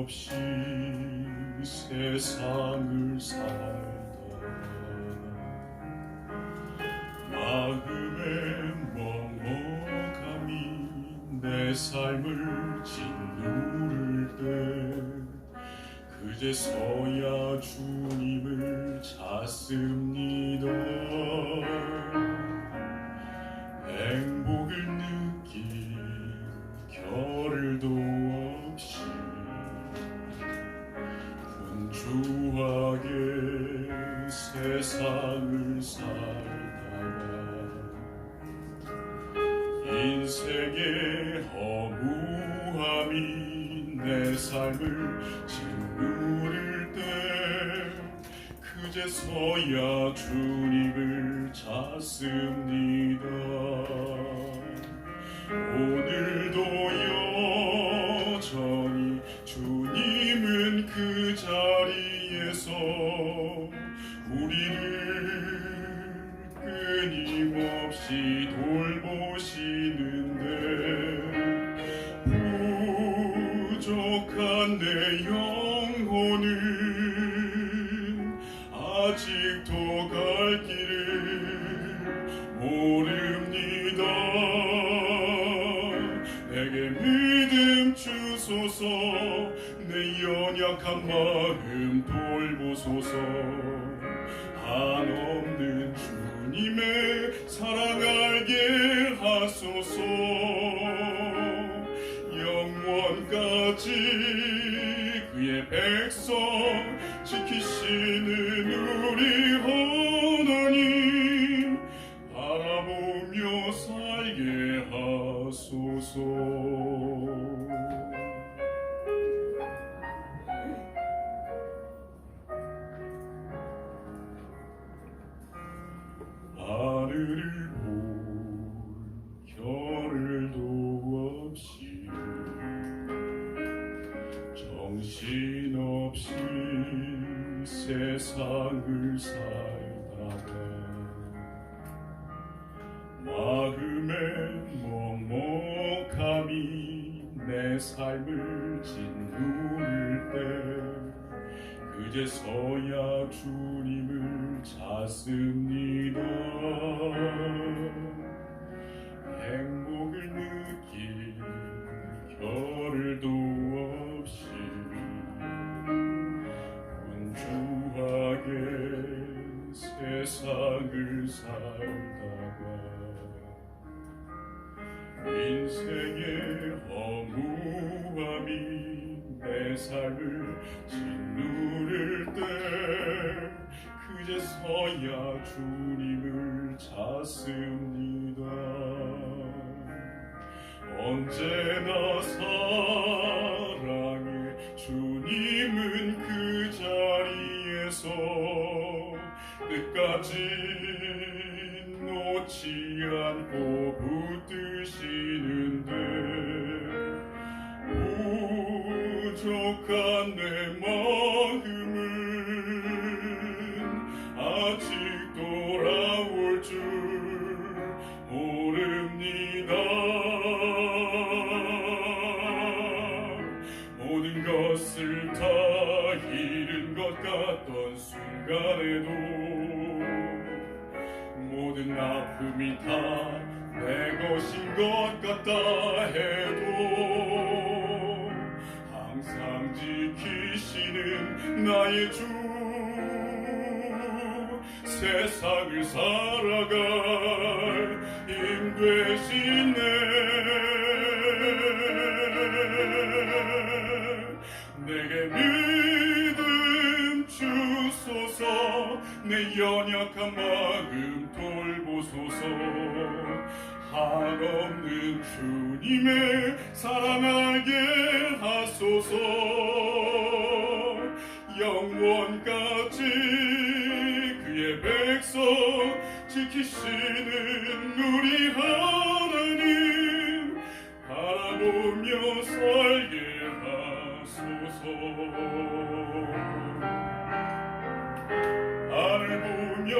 정신없이 세상을 살다 마음의 먹먹함이 내 삶을 짓누를 때 그제서야 주님을 찾습니다 분주하게 세상을 살다가 인생의 허무함이 내 삶을 짓누를 때 그제서야 주님을 찾습니다 우리를 끊임없이 돌보시는데 부족한 내 영혼은 아직도 갈 길을 모릅니다. 내게 믿음 주소서 내 연약한 마음 돌 보소서. 한없는 주님의 사랑 알게 하소서. 영원까지 그의 백성 지키시는 우리 하나님 바라보며 살게 하소서 세상을 살다가 마음의 먹먹함이 내 삶을 짓누를 때 그제서야 주님을 찾습니다 세상을 살다가 인생의 허무함이 내 삶을 짓누를 때 그제서야 주님을 찾습니다. 언제나 사 끝까지 놓지 않고 붙드시는데 부족한 내 마음은 아직 돌아올 줄 모릅니다. 모든 것을 다 잃은 것 같던 순간에도 모든 아픔이 다. 내 것인 것 같다 해도 항상 지키시는 나의 주 세상을 살아갈 힘 되시네. 내게 믿음 주소서 내 연약한 마음 주옵소서. 한없는 주님의 사랑하게 하소서. 영원까지 그의 백성 지키시는 우리 하나님 바라보며 살게 하소서. 하늘 보며